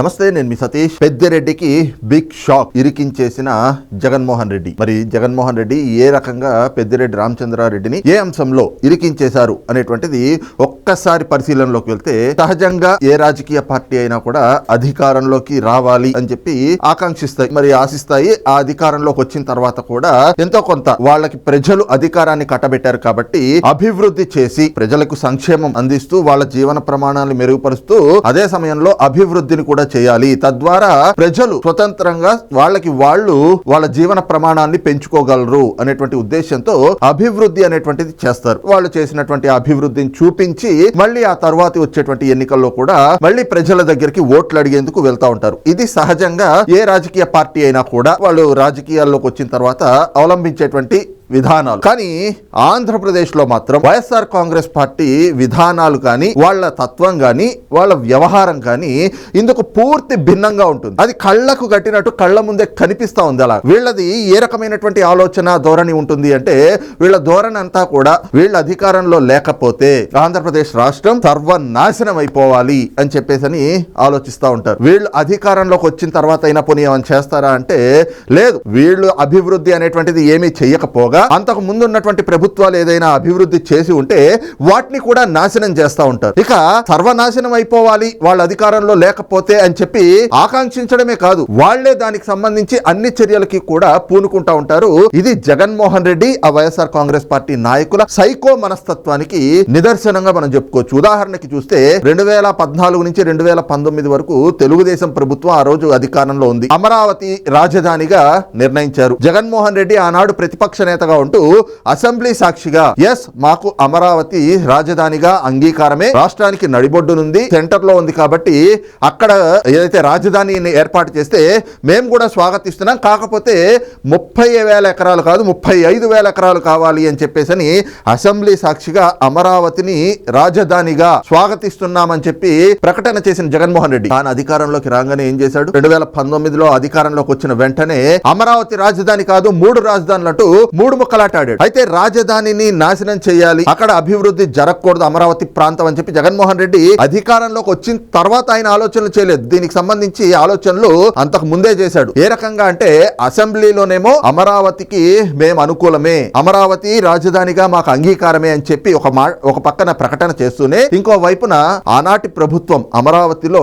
నమస్తే నేను మీ సతీష్. పెద్దిరెడ్డికి బిగ్ షాక్ ఇరికించేసిన జగన్మోహన్ రెడ్డి. మరి జగన్మోహన్ రెడ్డి ఏ రకంగా పెద్దిరెడ్డి రామచంద్రారెడ్డిని ఏ అంశంలో ఇరికించేశారు అనేటువంటిది ఒక్కసారి పరిశీలనలోకి వెళ్తే సహజంగా ఏ రాజకీయ పార్టీ అయినా కూడా అధికారంలోకి రావాలి అని చెప్పి ఆకాంక్షిస్తాయి మరి ఆశిస్తాయి. ఆ అధికారంలోకి వచ్చిన తర్వాత కూడా ఎంతో కొంత వాళ్ళకి ప్రజలు అధికారాన్ని కట్టబెట్టారు కాబట్టి అభివృద్ధి చేసి ప్రజలకు సంక్షేమం అందిస్తూ వాళ్ళ జీవన ప్రమాణాలు మెరుగుపరుస్తూ అదే సమయంలో అభివృద్ధిని కూడా చేయాలి. తద్వారా ప్రజలు స్వతంత్రంగా వాళ్ళకి వాళ్ళు వాళ్ళ జీవన ప్రమాణాన్ని పెంచుకోగలరు అనేటువంటి ఉద్దేశంతో అభివృద్ధి అనేటువంటిది చేస్తారు. వాళ్ళు చేసినటువంటి అభివృద్ధిని చూపించి మళ్ళీ ఆ తర్వాత వచ్చేటువంటి ఎన్నికల్లో కూడా మళ్ళీ ప్రజల దగ్గరికి ఓట్లు అడిగేందుకు వెళ్తా ఉంటారు. ఇది సహజంగా ఏ రాజకీయ పార్టీ అయినా కూడా వాళ్ళు రాజకీయాల్లోకి వచ్చిన తర్వాత అవలంబించేటువంటి విధానాలు. కానీ ఆంధ్రప్రదేశ్లో మాత్రం వైఎస్ఆర్ కాంగ్రెస్ పార్టీ విధానాలు కానీ వాళ్ళ తత్వం కానీ వాళ్ళ వ్యవహారం కానీ ఇందుకు పూర్తి భిన్నంగా ఉంటుంది. అది కళ్ళకు కట్టినట్టు కళ్ళ ముందే కనిపిస్తూ ఉంది అలా. వీళ్ళది ఏ రకమైనటువంటి ఆలోచన ధోరణి ఉంటుంది అంటే వీళ్ళ ధోరణి అంతా కూడా వీళ్ళ అధికారంలో లేకపోతే ఆంధ్రప్రదేశ్ రాష్ట్రం సర్వనాశనం అయిపోవాలి అని చెప్పేసి అని ఆలోచిస్తూ ఉంటారు. వీళ్ళు అధికారంలోకి వచ్చిన తర్వాత అయినా పోనీ ఏమైనా చేస్తారా అంటే లేదు వీళ్ళు అభివృద్ధి అనేటువంటిది ఏమీ కూడా అంతకు ముందు ఉన్నటువంటి ప్రభుత్వాలు ఏదైనా అభివృద్ధి చేసి ఉంటే వాటిని కూడా నాశనం చేస్తూ ఉంటారు. ఇక సర్వనాశనం అయిపోవాలి వాళ్ళ అధికారంలో లేకపోతే అని చెప్పి ఆకాంక్షించడమే కాదు వాళ్ళే దానికి సంబంధించి అన్ని చర్యలకి కూడా పూనుకుంటా ఉంటారు. ఇది జగన్మోహన్ రెడ్డి ఆ వైఎస్ఆర్ కాంగ్రెస్ పార్టీ నాయకుల సైకో మనస్తత్వానికి నిదర్శనంగా మనం చెప్పుకోవచ్చు. ఉదాహరణకి చూస్తే రెండు వేల పద్నాలుగు నుంచి రెండు వేల పంతొమ్మిది వరకు తెలుగుదేశం ప్రభుత్వం ఆ రోజు అధికారంలో ఉంది. అమరావతి రాజధానిగా నిర్ణయించారు. జగన్మోహన్ రెడ్డి ఆనాడు ప్రతిపక్ష నేతగా ఉంటూ అసెంబ్లీ సాక్షిగా ఎస్ మాకు అమరావతి రాజధానిగా అంగీకారమే. రాష్ట్రానికి నడిబొడ్డునుంది సెంటర్లో ఉంది కాబట్టి అక్కడ ఏదైతే రాజధానిని ఏర్పాటు చేస్తే మేము కూడా స్వాగతిస్తున్నాం. కాకపోతే ముప్పై వేల ఎకరాలు కాదు ముప్పై ఐదు వేల ఎకరాలు కావాలి అని చెప్పేసి అసెంబ్లీ సాక్షిగా అమరావతిని రాజధానిగా స్వాగతిస్తున్నామని చెప్పి ప్రకటన చేసిన జగన్మోహన్ రెడ్డి. తాను అధికారంలోకి రాగానే ఏం చేశాడు? రెండు వేల పంతొమ్మిదిలో అధికారంలోకి వచ్చిన వెంటనే అమరావతి రాజధాని కాదు మూడు రాజధానులు అంటూ మూడు ముక్కలాటాడాడు. అయితే రాజధానిని నాశనం చేయాలి అక్కడ అభివృద్ధి జరగకూడదు అమరావతి ప్రాంతం అని చెప్పి జగన్మోహన్ రెడ్డి అధికారంలోకి వచ్చిన తర్వాత ఆయన ఆలోచనలు చేయలేదు. దీనికి సంబంధించి ఆలోచనలు అంతకు ముందే చేశాడు. ఏ రకంగా అంటే అసెంబ్లీలోనేమో అమరావతికి మేము అనుకూలమే అమరావతి రాజధానిగా మాకు అంగీకారమే అని చెప్పి ఒక మా ఒక పక్కన ప్రకటన చేస్తూనే ఇంకో వైపున ఆనాటి ప్రభుత్వం అమరావతిలో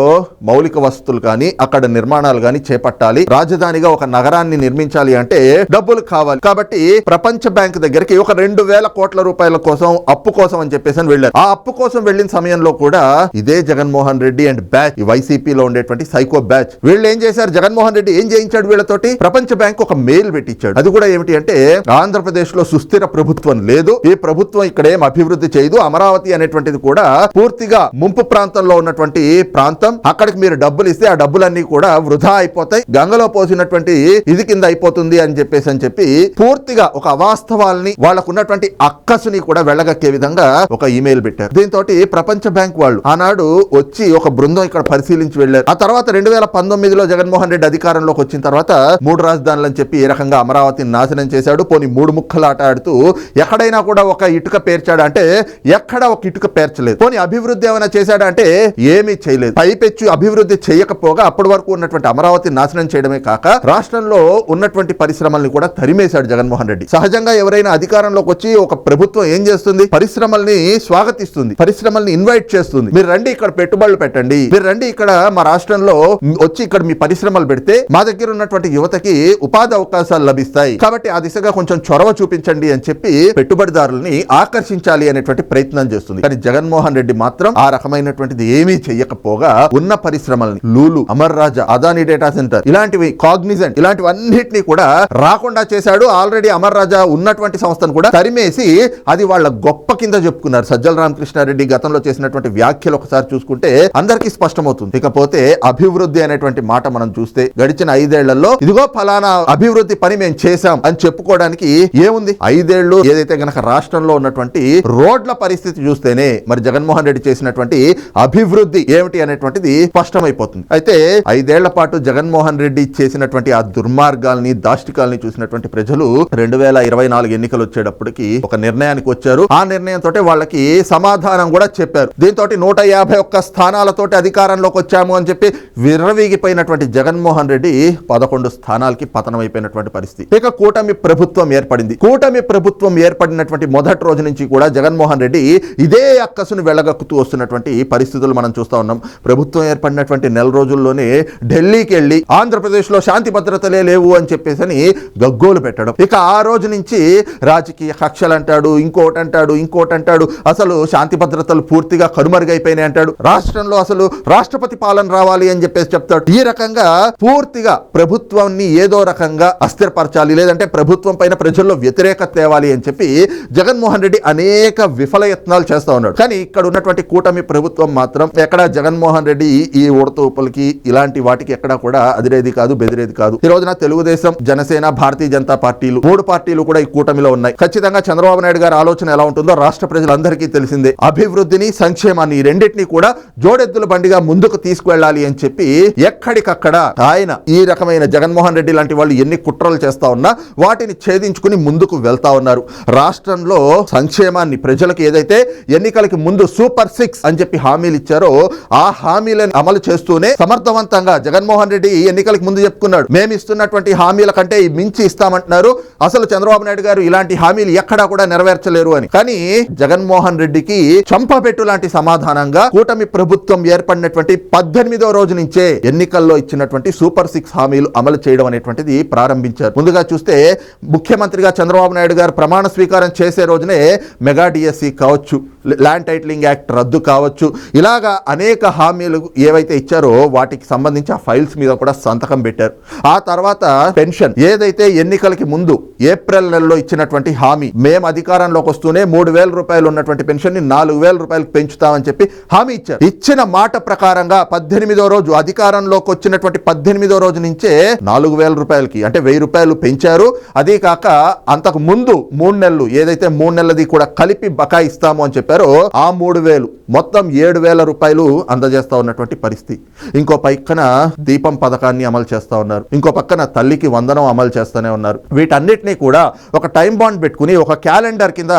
మౌలిక వసతులు కానీ అక్కడ నిర్మాణాలు కానీ చేపట్టాలి రాజధానిగా ఒక నగరాన్ని నిర్మించాలి అంటే డబ్బులు కావాలి. కాబట్టి ప్రపంచ బ్యాంక్ దగ్గరికి ఒక రెండు వేల కోట్ల రూపాయల కోసం అప్పు కోసం అని చెప్పేసి వెళ్ళారు. ఆ అప్పు కోసం వెళ్ళిన సమయంలో కూడా ఇదే Jaganmohan Reddy and batch YCP వైసీపీలో ఉండేటువంటి సైకో బ్యాచ్. వీళ్ళు ఏం చేశారు? జగన్మోహన్ రెడ్డి ఏం చేయించాడు వీళ్ళతోటి? ప్రపంచ బ్యాంక్ ఒక మెయిల్ పెట్టించాడు. అది కూడా ఏమిటి అంటే ఆంధ్రప్రదేశ్లో సుస్థిర ప్రభుత్వం లేదు. ఈ ప్రభుత్వం ఇక్కడ ఏం అభివృద్ధి చేయదు. అమరావతి అనేటువంటిది కూడా పూర్తిగా ముంపు ప్రాంతంలో ఉన్నటువంటి ప్రాంతం. అక్కడికి మీరు డబ్బులు ఇస్తే ఆ డబ్బులన్నీ కూడా వృధా అయిపోతాయి. గంగలో పోసినటువంటి ఇది కింద అయిపోతుంది అని చెప్పేసి అని చెప్పి పూర్తిగా ఒక అవాస్తవాల్ని వాళ్ళకు ఉన్నటువంటి అక్కసుని కూడా వెళ్ళగక్కే విధంగా ఒక ఇమెయిల్ పెట్టారు. దీంతో ప్రపంచ బ్యాంక్ వాళ్ళు ఆనాడు వచ్చి ఒక బృందం ఇక్కడ పరిశీలించి వెళ్ళారు. ఆ తర్వాత రెండు వేల పంతొమ్మిదిలో జగన్మోహన్ రెడ్డి అధికారంలోకి వచ్చిన తర్వాత మూడు రాజధానులు అని చెప్పి ఏ రకంగా అమరావతిని నాశనం చేశాడు పోనీ మూడు ముక్కలు ఆట ఆడుతూ ఎక్కడైనా కూడా ఒక ఇటుక పేర్చాడు అంటే ఎక్కడ ఒక ఇటుక పేర్చలేదు. పోనీ అభివృద్ధి ఏమైనా చేశాడా అంటే ఏమీ చేయలేదు. పైపెచ్చు అభివృద్ధి చేయకపోగా అప్పటి వరకు ఉన్నటువంటి అమరావతి నాశనం చేయడమే కాక రాష్ట్రంలో ఉన్నటువంటి పరిశ్రమల్ని కూడా తరిమేశాడు జగన్మోహన్ రెడ్డి. సహజంగా ఎవరైనా అధికారంలోకి వచ్చి ఒక ప్రభుత్వం ఏం చేస్తుంది? పరిశ్రమల్ని స్వాగతిస్తుంది. పరిశ్రమల్ని ఇన్వైట్ చేస్తుంది. మీరు రండి ఇక్కడ పెట్టుబడులు పెట్టండి. మీరు రండి ఇక్కడ మా రాష్ట్రంలో వచ్చి ఇక్కడ మీ పరిశ్రమలు పెడితే మా దగ్గర ఉన్నటువంటి యువతకి ఉపాధి అవకాశాలు లభిస్తాయి. కాబట్టి ఆ దిశగా కొంచెం చొరవ చూపించండి అని చెప్పి పెట్టుబడిదారుల్ని ఆకర్షించాలి అనేటువంటి ప్రయత్నం చేస్తుంది. కానీ జగన్మోహన్ రెడ్డి మాత్రం ఆ రకమైనటువంటిది ఏమీ చెయ్యకపోగా ఉన్న పరిశ్రమల్ని Lulu Amar Raja Adani data centre ఇలాంటివి కాగ్నిజెంట్ ఇలాంటివన్నిటిని కూడా రాకుండా చేశాడు. ఆల్రెడీ అమర్ రాజా ఉన్నటువంటి సంస్థను కూడా తరిమేసి అది వాళ్ళ గొప్ప కింద చెప్పుకున్నారు. సజ్జల రామకృష్ణారెడ్డి గతంలో చేసినటువంటి వ్యాఖ్యలు ఒకసారి చూసుకుంటే అందరికీ స్పష్టమవుతుంది. ఇకపోతే అభివృద్ధి అనేటువంటి మాట మనం చూస్తే గడిచిన ఐదేళ్ళలో ఇదిగో ఫలానా అభివృద్ధి పని మేము చేశాం అని చెప్పుకోవడానికి ఏముంది? ఐదేళ్ళు ఏదైతే గనక రాష్ట్రంలో ఉన్నటువంటి రోడ్ల పరిస్థితి చూస్తేనే మరి జగన్మోహన్ రెడ్డి చేసినటువంటి అభివృద్ధి ఏమిటి అనేటువంటిది స్పష్టమైపోతుంది. అయితే ఐదేళ్ళ పాటు జగన్మోహన్ రెడ్డి చేసినటువంటి ఆ దుర్మార్గాల్ని దాష్టికాల్ని చూసినటువంటి ప్రజలు రెండు వేల ఇరవై నాలుగు ఎన్నికలు వచ్చేటప్పటికి ఒక నిర్ణయానికి వచ్చారు. ఆ నిర్ణయంతో వాళ్ళకి సమాధానం కూడా చెప్పారు. దీంతో నూట యాభై ఒక్క స్థానాలతోటి అధికారంలోకి వచ్చాము అని చెప్పి విర్రవీగిపోయినటువంటి జగన్మోహన్ రెడ్డి పదకొండు స్థానాలకి పతనం అయిపోయినటువంటి పరిస్థితి. ఇక కూటమి ప్రభుత్వం ఏర్పడింది. కూటమి ప్రభుత్వం ఏర్పడినటువంటి మొదటి రోజు నుంచి కూడా జగన్మోహన్ రెడ్డి ఇదే అక్కసును వెళ్ళగక్కుతూ వస్తున్నటువంటి పరిస్థితులు మనం చూస్తా ఉన్నాం. ప్రభుత్వం ఏర్పడినటువంటి నెల రోజుల్లోనే ఢిల్లీకి వెళ్ళి ఆంధ్రప్రదేశ్లో శాంతి భద్రతలే లేవు అని చెప్పేసి అని గగ్గోలు పెట్టడం. ఇక ఆ రోజు నుంచి రాజకీయ కక్షలు అంటాడు ఇంకోటి అంటాడు ఇంకోటి అంటాడు అసలు శాంతి భద్రతలు పూర్తిగా కనుమరుగైపోయినాయి అంటాడు. రాష్ట్రంలో అసలు రాష్ట్రపతి పాలన రావాలి అని చెప్పేసి చెప్తాడు. ఈ రకంగా పూర్తిగా ప్రభుత్వాన్ని ఏదో రకంగా అస్థిరపరచాలి లేదంటే ప్రభుత్వం పైన ప్రజల్లో వ్యతిరేకత తేవాలి అని చెప్పి జగన్మోహన్ రెడ్డి అనేక విఫల యత్నాలు చేస్తా ఉన్నాడు. కానీ ఇక్కడ ఉన్నటువంటి కూటమి ప్రభుత్వం మాత్రం ఎక్కడ జగన్మోహన్ రెడ్డి ఈ ఉడతూపులకి ఇలాంటి వాటికి ఎక్కడా కూడా అదిరేది కాదు బెదిరేది కాదు. ఈ రోజున తెలుగుదేశం జనసేన భారతీయ జనతా పార్టీలు మూడు పార్టీలు కూడా ఈ కూటమిలో ఉన్నాయి. ఖచ్చితంగా చంద్రబాబు నాయుడు గారి ఆలోచన ఎలా ఉంటుందో రాష్ట్ర ప్రజలందరికీ తెలిసిందే. అభివృద్ధిని సంక్షేమాన్ని ఈ రెండింటిని కూడా జోడెద్దుల బండిగా ముందుకు తీసుకువెళ్ళాలి అని చెప్పి ఎక్కడికక్కడ ఆయన ఈ రకమైన జగన్మోహన్ రెడ్డి లాంటి వాళ్ళు ఎన్ని కుట్రలు చేస్తా ఉన్నా వాటిని ఛేదించుకుని ముందుకు వెళ్తా ఉన్నారు. రాష్ట్రంలో సంక్షేమాన్ని ప్రజలకు ఏదైతే ఎన్నికలకి ముందు సూపర్ సిక్స్ అని చెప్పి హామీలు ఇచ్చారో ఆ హామీలను అమలు చేస్తూనే సమర్థవంతంగా జగన్మోహన్ రెడ్డి ఎన్నికలకు ముందు చెప్పుకున్నాడు. మేము ఇస్తున్నటువంటి హామీల కంటే మించి ఇస్తామంటున్నారు. అసలు చంద్రబాబు నాయుడు గారు ఇలాంటి హామీలు ఎక్కడా కూడా నెరవేర్చలేరు అని. కానీ జగన్మోహన్ రెడ్డికి చంపబెట్టు లాంటి సమాధానంగా కూటమి ప్రభుత్వం ఏర్పడినటువంటి పద్దెనిమిదో రోజు నుంచే ఎన్నికల్లో ఇచ్చినటువంటి సూపర్ సిక్స్ హామీలు అమలు చేయడం అనేటువంటిది ప్రారంభించారు. ముందుగా చూస్తే ముఖ్యమంత్రిగా చంద్రబాబు నాయుడు గారు ప్రమాణ స్వీకారం చేసే రోజునే మెగా డిఎస్సి కావచ్చు ల్యాండ్ టైటిలింగ్ యాక్ట్ రద్దు కావచ్చు ఇలాగా అనేక హామీలు ఏవైతే ఇచ్చారో వాటికి సంబంధించి ఆ ఫైల్స్ మీద కూడా సంతకం పెట్టారు. ఆ తర్వాత పెన్షన్ ఏదైతే ఎన్నికలకి ముందు ఏప్రిల్ నెలలో ఇచ్చినటువంటి హామీ. మేము అధికారంలోకి వస్తూనే మూడు వేల రూపాయలు ఉన్నటువంటి పెన్షన్ని నాలుగు వేల రూపాయలకు పెంచుతామని చెప్పి హామీ ఇచ్చారు. ఇచ్చిన మాట ప్రకారంగా పద్దెనిమిదో రోజు అధికారంలోకి వచ్చినటువంటి పద్దెనిమిదో రోజు నుంచే నాలుగు వేల రూపాయలకి అంటే వెయ్యి రూపాయలు పెంచారు. అదే కాక అంతకు ముందు మూడు నెలలు ఏదైతే మూడు నెలలది కూడా కలిపి బకా ఇస్తాము అని చెప్పారో ఆ మూడు వేలు మొత్తం ఏడు వేల రూపాయలు అందజేస్తా ఉన్నటువంటి పరిస్థితి. ఇంకో పక్కన దీపం పథకాన్ని అమలు చేస్తా ఉన్నారు. ఇంకో పక్కన తల్లికి వందనం అమలు చేస్తూనే ఉన్నారు. వీటన్నిటిని కూడా ఒక టైం బాండ్ పెట్టుకుని ఒక క్యాలెండర్ కింద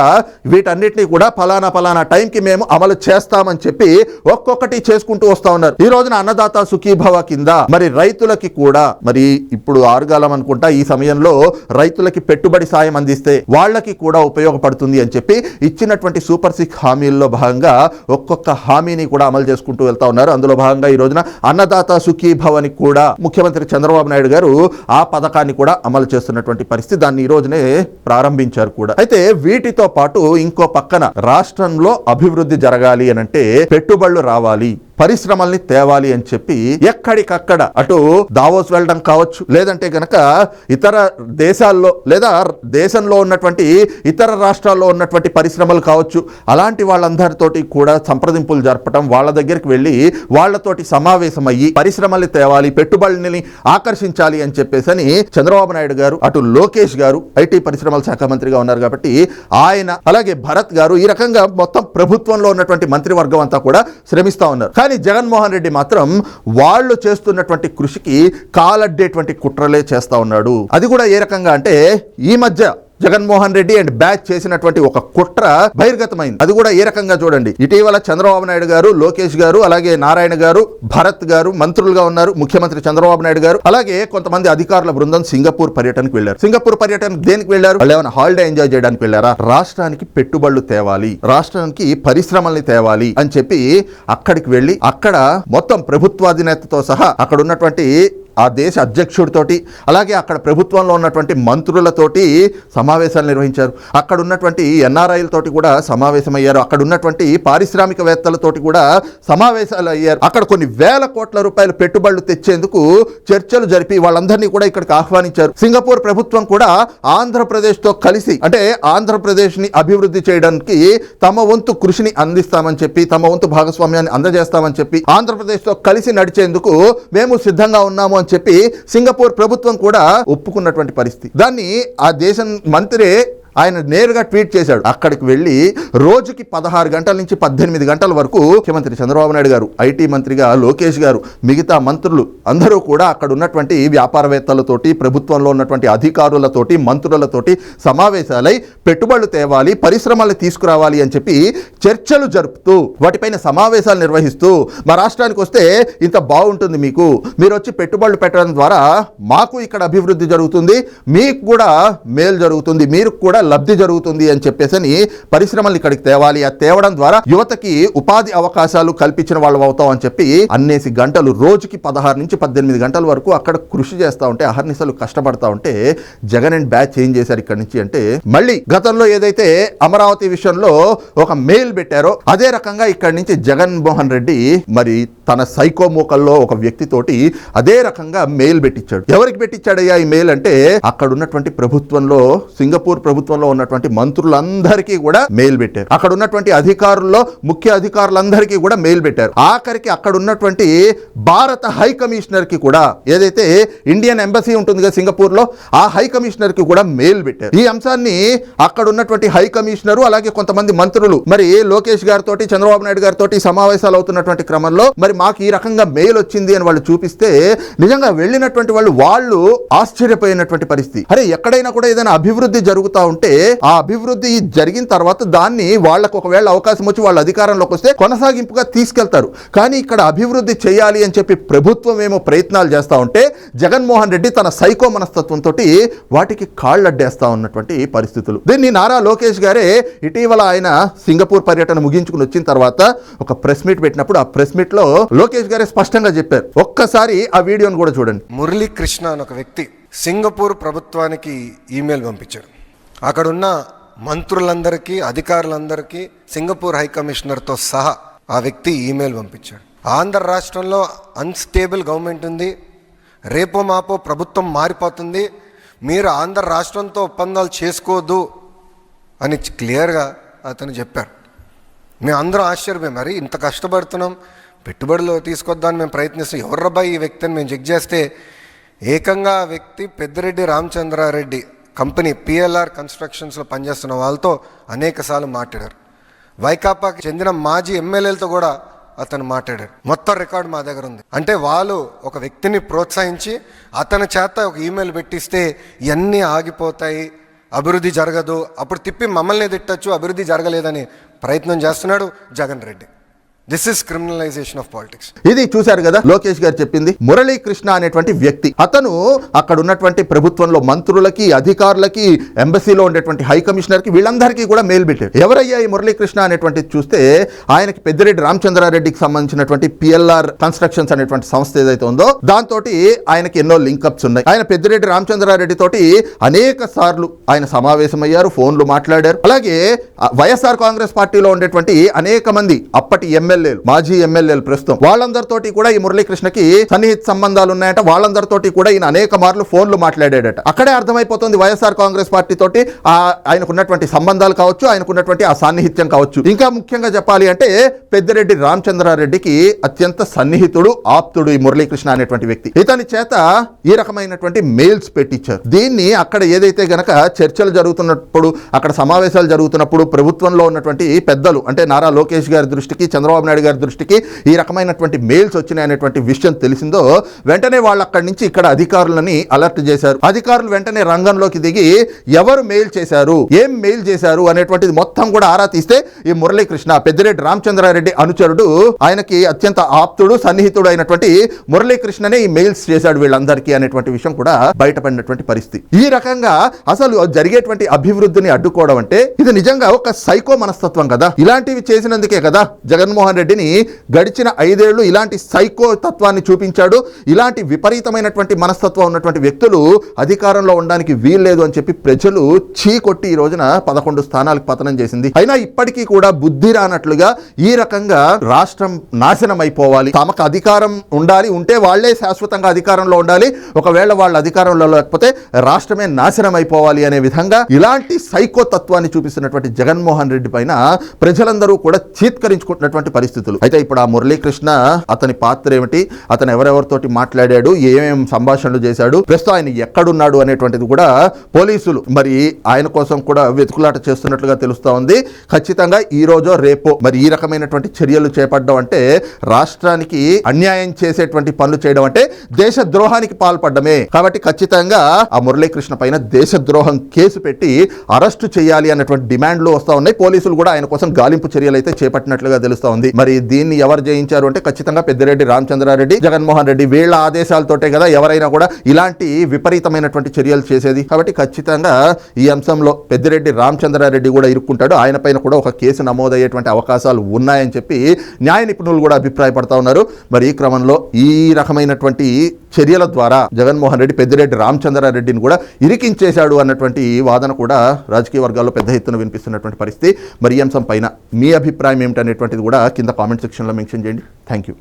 వీటన్నిటినీ కూడా ఫలానా ఫలానా టైంకి మేము అమలు చేస్తామని చెప్పి ఒక్కొక్కటి చేసుకుంటూ వస్తా ఉన్నారు. ఈ రోజున అన్నదాత సుఖీభవ కింద మరి రైతులకి కూడా మరి ఇప్పుడు ఆరుగాలం అనుకుంటా ఈ సమయంలో రైతులకి పెట్టుబడి సాయం అందిస్తే వాళ్ళకి కూడా ఉపయోగపడుతుంది అని చెప్పి ఇచ్చినటువంటి సూపర్ సిక్ హామీల్లో భాగంగా ఒక్కొక్క హామీని కూడా అమలు చేసుకుంటూ వెళ్తా ఉన్నారు. అందులో భాగంగా ఈ రోజున అన్నదాత సుఖీభవని కూడా ముఖ్యమంత్రి చంద్రబాబు నాయుడు గారు ఆ పథకాన్ని కూడా అమలు చేస్తున్నటువంటి పరిస్థితి. దాన్ని ఈ రోజునే ప్రారంభించారు కూడా. అయితే వీటితో పాటు ఇంకో పక్కన రాష్ట్రంలో అభివృద్ధి జరగాలి అని అంటే పెట్టుబడులు రావాలి. పరిశ్రమల్ని తేవాలి అని చెప్పి ఎక్కడికక్కడ అటు దావోస్ వెళ్ళడం కావచ్చు లేదంటే గనక ఇతర దేశాల్లో లేదా దేశంలో ఉన్నటువంటి ఇతర రాష్ట్రాల్లో ఉన్నటువంటి పరిశ్రమలు కావచ్చు అలాంటి వాళ్ళందరితోటి కూడా సంప్రదింపులు జరపడం వాళ్ళ దగ్గరికి వెళ్ళి వాళ్ళతోటి సమావేశం అయ్యి పరిశ్రమల్ని తేవాలి పెట్టుబడుల్ని ఆకర్షించాలి అని చెప్పేసి అని చంద్రబాబు నాయుడు గారు అటు లోకేష్ గారు ఐటీ పరిశ్రమల శాఖ మంత్రిగా ఉన్నారు కాబట్టి ఆయన అలాగే భరత్ గారు ఈ రకంగా మొత్తం ప్రభుత్వంలో ఉన్నటువంటి మంత్రివర్గం అంతా కూడా శ్రమిస్తా ఉన్నారు. కానీ జగన్మోహన్ రెడ్డి మాత్రం వాళ్ళు చేస్తున్నటువంటి కృషికి కాలడ్డేటువంటి కుట్రలే చేస్తా ఉన్నాడు. అది కూడా ఏ రకంగా అంటే ఈ మధ్య జగన్మోహన్ రెడ్డి అండ్ బ్యాచ్ చేసినటువంటి ఒక కుట్ర బహిర్గతమైంది. అది కూడా ఏ రకంగా చూడండి. ఇటీవల చంద్రబాబు నాయుడు గారు లోకేష్ గారు అలాగే నారాయణ గారు భరత్ గారు మంత్రులుగా ఉన్నారు. ముఖ్యమంత్రి చంద్రబాబు నాయుడు గారు. అలాగే కొంతమంది అధికారుల బృందం సింగపూర్ పర్యటనకు వెళ్ళారు సింగపూర్ పర్యటన దేనికి వెళ్ళారు వాళ్ళు ఏమైనా హాలిడే ఎంజాయ్ చేయడానికి వెళ్ళారా రాష్ట్రానికి పెట్టుబడులు తేవాలి. రాష్ట్రానికి పరిశ్రమల్ని తేవాలి అని చెప్పి అక్కడికి వెళ్ళి అక్కడ మొత్తం ప్రభుత్వాధినేతతో సహా అక్కడ ఉన్నటువంటి ఆ దేశ అధ్యక్షుడితోటి అలాగే అక్కడ ప్రభుత్వంలో ఉన్నటువంటి మంత్రులతోటి సమావేశాలు నిర్వహించారు. అక్కడ ఉన్నటువంటి ఎన్ఆర్ఐలతోటి కూడా సమావేశమయ్యారు. అక్కడ ఉన్నటువంటి పారిశ్రామికవేత్తలతోటి కూడా సమావేశాలు అయ్యారు అక్కడ కొన్ని వేల కోట్ల రూపాయల పెట్టుబడులు తెచ్చేందుకు చర్చలు జరిపి వాళ్ళందరినీ కూడా ఇక్కడికి ఆహ్వానించారు. సింగపూర్ ప్రభుత్వం కూడా ఆంధ్రప్రదేశ్తో కలిసి అంటే ఆంధ్రప్రదేశ్ని అభివృద్ధి చేయడానికి తమ వంతు కృషిని అందిస్తామని చెప్పి తమ వంతు భాగస్వామ్యాన్ని అందజేస్తామని చెప్పి ఆంధ్రప్రదేశ్తో కలిసి నడిచేందుకు మేము సిద్ధంగా ఉన్నాము అని చెప్పి సింగపూర్ ప్రభుత్వం కూడా ఒప్పుకున్నటువంటి పరిస్థితి. దాన్ని ఆ దేశం మంత్రి ఆయన నేరుగా ట్వీట్ చేశాడు. అక్కడికి వెళ్ళి రోజుకి పదహారు గంటల నుంచి పద్దెనిమిది గంటల వరకు ముఖ్యమంత్రి చంద్రబాబు నాయుడు గారు ఐటీ మంత్రిగా లోకేష్ గారు మిగతా మంత్రులు అందరూ కూడా అక్కడ ఉన్నటువంటి వ్యాపారవేత్తలతోటి ప్రభుత్వంలో ఉన్నటువంటి అధికారులతోటి మంత్రులతోటి సమావేశాలై పెట్టుబడులు తేవాలి పరిశ్రమలు తీసుకురావాలి అని చెప్పి చర్చలు జరుపుతూ వాటిపైన సమావేశాలు నిర్వహిస్తూ మా రాష్ట్రానికి వస్తే ఇంత బాగుంటుంది మీకు. మీరు వచ్చి పెట్టుబడులు పెట్టడం ద్వారా మాకు ఇక్కడ అభివృద్ధి జరుగుతుంది మీకు కూడా మేలు జరుగుతుంది మీరు కూడా లబ్ధి జరుగుతుంది అని చెప్పేసి అని పరిశ్రమలు ఇక్కడికి తేవాలి. ఆ తేవడం ద్వారా యువతకి ఉపాధి అవకాశాలు కల్పించిన వాళ్ళు అవుతాం అని చెప్పి అన్నేసి గంటలు రోజుకి పదహారు నుంచి పద్దెనిమిది గంటల వరకు అక్కడ కృషి చేస్తూ ఉంటే అహర్నిశలు కష్టపడతా ఉంటే జగన్ అండ్ బ్యాచ్ ఏం చేశారు ఇక్కడ నుంచి అంటే మళ్ళీ గతంలో ఏదైతే అమరావతి విషయంలో ఒక మెయిల్ పెట్టారో అదే రకంగా ఇక్కడ నుంచి జగన్ మోహన్ రెడ్డి మరి తన సైకో మూకల్లో ఒక వ్యక్తితోటి అదే రకంగా మెయిల్ పెట్టించాడు. ఎవరికి పెట్టించాడయ్యా ఈ మెయిల్ అంటే అక్కడ ఉన్నటువంటి ప్రభుత్వంలో సింగపూర్ ప్రభుత్వం ప్రభుత్వంలో ఉన్నటువంటి మంత్రులందరికీ కూడా మెయిల్ పెట్టారు. అక్కడ ఉన్నటువంటి అధికారుల్లో ముఖ్య అధికారులందరికీ కూడా మెయిల్ పెట్టారు. ఆఖరికి అక్కడ ఉన్నటువంటి భారత హై కమిషనర్కి కూడా ఏదైతే ఇండియన్ ఎంబసీ ఉంటుంది కదా సింగపూర్లో ఆ హై కమిషనర్కి కూడా మెయిల్ పెట్టారు. ఈ అంశాన్ని అక్కడ ఉన్నటువంటి హై కమిషనర్ అలాగే కొంతమంది మంత్రులు మరి లోకేష్ గారితో చంద్రబాబు నాయుడు గారితో సమావేశాలు అవుతున్నటువంటి క్రమంలో మరి మాకు ఈ రకంగా మెయిల్ వచ్చింది అని వాళ్ళు చూపిస్తే నిజంగా వెళ్ళినటువంటి వాళ్ళు వాళ్ళు ఆశ్చర్యపోయినటువంటి పరిస్థితి. అరే ఎక్కడైనా కూడా ఏదైనా అభివృద్ధి జరుగుతూ ఉంటే ఆ అభివృద్ధి జరిగిన తర్వాత దాన్ని వాళ్ళకు ఒకవేళ అవకాశం వచ్చి వాళ్ళ అధికారంలోకి వస్తే కొనసాగింపుగా తీసుకెళ్తారు. కానీ ఇక్కడ అభివృద్ధి చేయాలి అని చెప్పి ప్రభుత్వం ఏమో ప్రయత్నాలు చేస్తూ ఉంటే జగన్మోహన్ రెడ్డి తన సైకో మనస్తత్వంతో వాటికి కాళ్ళడ్డేస్తా ఉన్నటువంటి పరిస్థితులు. దీన్ని నారా లోకేష్ గారే ఇటీవల ఆయన సింగపూర్ పర్యటన ముగించుకుని వచ్చిన తర్వాత ఒక ప్రెస్ మీట్ పెట్టినప్పుడు ఆ ప్రెస్ మీట్లో లోకేష్ గారే స్పష్టంగా చెప్పారు. ఒక్కసారి ఆ వీడియోను కూడా చూడండి. మురళీకృష్ణ అని ఒక వ్యక్తి సింగపూర్ ప్రభుత్వానికి ఈమెయిల్ పంపించాడు. అక్కడున్న మంత్రులందరికీ అధికారులందరికీ సింగపూర్ హై కమిషనర్తో సహా ఆ వ్యక్తి ఈమెయిల్ పంపించాడు. ఆంధ్ర రాష్ట్రంలో అన్స్టేబుల్ గవర్నమెంట్ ఉంది. రేపో మాపో ప్రభుత్వం మారిపోతుంది. మీరు ఆంధ్ర రాష్ట్రంతో ఒప్పందాలు చేసుకోవద్దు అని క్లియర్గా అతను చెప్పారు. మేము అందరం ఆశ్చర్యపోయాం. మరి ఇంత కష్టపడుతున్నాం. పెట్టుబడులు తీసుకొద్దామని మేము ప్రయత్నిస్తాం ఎవర్రబ్బాయి ఈ వ్యక్తిని మేము చెక్ చేస్తే? ఏకంగా ఆ వ్యక్తి పెద్దిరెడ్డి రామచంద్రారెడ్డి. కంపెనీ పిఎల్ఆర్ కన్స్ట్రక్షన్స్లో పనిచేస్తున్న వాళ్ళతో అనేకసార్లు మాట్లాడారు. వైకాపాకి చెందిన మాజీ ఎమ్మెల్యేలతో కూడా అతను మాట్లాడారు. మొత్తం రికార్డు మా దగ్గర ఉంది. అంటే వాళ్ళు ఒక వ్యక్తిని ప్రోత్సహించి అతని చేత ఒక ఈమెయిల్ పెట్టిస్తే ఇవన్నీ ఆగిపోతాయి అభివృద్ధి జరగదు అప్పుడు తిప్పి మమ్మల్ని తిట్టచ్చు అభివృద్ధి జరగలేదని ప్రయత్నం చేస్తున్నాడు Jagan Reddy. This is criminalisation of politics ఇది చూశారు కదా లోకేష్ గారు చెప్పింది. మురళీకృష్ణ అనేటువంటి వ్యక్తి అతను అక్కడ ఉన్నటువంటి ప్రభుత్వంలో మంత్రులకి అధికారులకి ఎంబసీలో ఉండేటువంటి హై కమిషనర్కి వీళ్ళందరికీ కూడా మెయిల్ పెట్టారు. ఎవరయ్యా ఈ మురళీకృష్ణ అనేటువంటి చూస్తే ఆయనకి పెద్దిరెడ్డి రామచంద్రారెడ్డికి సంబంధించినటువంటి పిఎల్ఆర్ కన్స్ట్రక్షన్స్ అనేటువంటి సంస్థ ఏదైతే ఉందో దాంతో ఆయనకి ఎన్నో లింకప్స్ ఉన్నాయి. ఆయన పెద్దిరెడ్డి రామచంద్రారెడ్డి తోటి అనేక సార్లు ఆయన సమావేశమయ్యారు ఫోన్లు మాట్లాడారు. అలాగే వైఎస్ఆర్ కాంగ్రెస్ పార్టీలో ఉండేటువంటి అనేక మంది అప్పటి ఎమ్మెల్యే ఎమ్మెల్యేలు మాజీ ఎమ్మెల్యేలు ప్రస్తుతం. వాళ్ళందరితోటి కూడా ఈ మురళీకృష్ణకి సన్నిహిత సంబంధాలు ఉన్నాయట వాళ్ళందరితోటి కూడా ఈయన అనేక మార్లు ఫోన్లు మాట్లాడాడట. అక్కడే అర్థమైపోతుంది వైఎస్ఆర్ కాంగ్రెస్ పార్టీ తోటి ఆ సంబంధాలు కావచ్చు ఆయనకున్నటువంటి ఆ సాన్నిహిత్యం కావచ్చు. ఇంకా ముఖ్యంగా చెప్పాలి అంటే పెద్దిరెడ్డి రామచంద్రారెడ్డికి అత్యంత సన్నిహితుడు ఆప్తుడు ఈ మురళీకృష్ణ అనేటువంటి వ్యక్తి. ఇతని చేత ఈ రకమైనటువంటి మెయిల్స్ పెట్టించారు. దీన్ని అక్కడ ఏదైతే గనక చర్చలు జరుగుతున్నప్పుడు అక్కడ సమావేశాలు జరుగుతున్నప్పుడు ప్రభుత్వంలో ఉన్నటువంటి పెద్దలు అంటే నారా లోకేష్ గారి దృష్టికి చంద్రబాబు నాయుడు గారి దృష్టికి ఈ రకమైనటువంటి మెయిల్స్ వచ్చినాయి అనేటువంటి విషయం తెలిసిందో వెంటనే వాళ్ళు అక్కడి నుంచి ఇక్కడ అధికారులని అలర్ట్ చేశారు. అధికారులు వెంటనే రంగంలోకి దిగి ఎవరు మెయిల్ చేశారు ఏం మెయిల్ చేశారు అనేటువంటిది మొత్తం కూడా ఆరా తీస్తే ఈ మురళీకృష్ణ పెద్దిరెడ్డి రామచంద్రారెడ్డి అనుచరుడు ఆయనకి అత్యంత ఆప్తుడు సన్నిహితుడు అయినటువంటి మురళీకృష్ణనే ఈ మెయిల్స్ చేశాడు వీళ్ళందరికీ అనేటువంటి విషయం కూడా బయటపడినటువంటి పరిస్థితి. ఈ రకంగా అసలు జరిగేటువంటి అభివృద్ధిని అడ్డుకోవడం అంటే ఇది నిజంగా ఒక సైకో మనస్తత్వం కదా. ఇలాంటివి చేసినందుకే కదా జగన్మోహన్ రెడ్డిని గడిచిన ఐదేళ్ళు ఇలాంటి సైకో తత్వాన్ని చూపించాడు. ఇలాంటి విపరీతమైనటువంటి మనస్తత్వం ఉన్నటువంటి వ్యక్తులు అధికారంలో ఉండడానికి వీల్లేదు అని చెప్పి ప్రజలు చీకొట్టి ఈ రోజున పదకొండు స్థానాలకు పతనం చేసింది. అయినా ఇప్పటికీ కూడా బుద్ధి రానట్లుగా ఈ రకంగా రాష్ట్రం నాశనం అయిపోవాలి తమకు అధికారం ఉండాలి ఉంటే వాళ్ళే శాశ్వతంగా అధికారంలో ఉండాలి. ఒకవేళ వాళ్ళ అధికారంలో లేకపోతే రాష్ట్రమే నాశనం అయిపోవాలి అనే విధంగా ఇలాంటి సైకో తత్వాన్ని చూపిస్తున్నటువంటి జగన్మోహన్ రెడ్డి పైన ప్రజలందరూ కూడా చీత్కరించుకుంటున్నటువంటి పరిస్థితులు. అయితే ఇప్పుడు ఆ మురళీకృష్ణ అతని పాత్ర ఏమిటి? అతను ఎవరెవరితోటి మాట్లాడాడు? ఏమేం సంభాషణలు చేశాడు? ప్రస్తుతం ఆయన ఎక్కడున్నాడు అనేటువంటిది కూడా పోలీసులు మరి ఆయన కోసం కూడా వెతుకులాట చేస్తున్నట్లుగా తెలుస్తా ఉంది. ఖచ్చితంగా ఈ రోజో రేపో మరి ఈ రకమైనటువంటి చర్యలు చేపట్టడం అంటే రాష్ట్రానికి అన్యాయం చేసేటువంటి పనులు చేయడం అంటే దేశ ద్రోహానికి పాల్పడమే కాబట్టి ఖచ్చితంగా ఆ మురళీకృష్ణ పైన దేశద్రోహం కేసు పెట్టి అరెస్టు చేయాలి అన్నటువంటి డిమాండ్లు వస్తా ఉన్నాయి. పోలీసులు కూడా ఆయన కోసం గాలింపు చర్యలు అయితే చేపట్టినట్లుగా తెలుస్తోంది మరి దీన్ని ఎవరు జయించారు అంటే ఖచ్చితంగా పెద్దిరెడ్డి రామచంద్రారెడ్డి జగన్మోహన్ రెడ్డి వీళ్ళ ఆదేశాలతోటే కదా ఎవరైనా కూడా ఇలాంటి విపరీతమైనటువంటి చర్యలు చేసేది. కాబట్టి ఖచ్చితంగా ఈ అంశంలో పెద్దిరెడ్డి రామచంద్రారెడ్డి కూడా ఇరుక్కుంటాడు. ఆయన పైన కూడా ఒక కేసు నమోదయ్యేటువంటి అవకాశాలు ఉన్నాయని చెప్పి న్యాయ నిపుణులు కూడా అభిప్రాయపడతా ఉన్నారు. మరి ఈ క్రమంలో ఈ రకమైనటువంటి చర్యల ద్వారా జగన్మోహన్ రెడ్డి పెద్దిరెడ్డి రామచంద్రారెడ్డిని కూడా ఇరికించేశాడు అన్నటువంటి వాదన కూడా రాజకీయ వర్గాల్లో పెద్ద ఎత్తున వినిపిస్తున్నటువంటి పరిస్థితి. మరి ఈ అంశం పైన మీ అభిప్రాయం ఏమిటనేటువంటిది కూడా కింద కామెంట్ సెక్షన్లో మెన్షన్ చేయండి. Thank you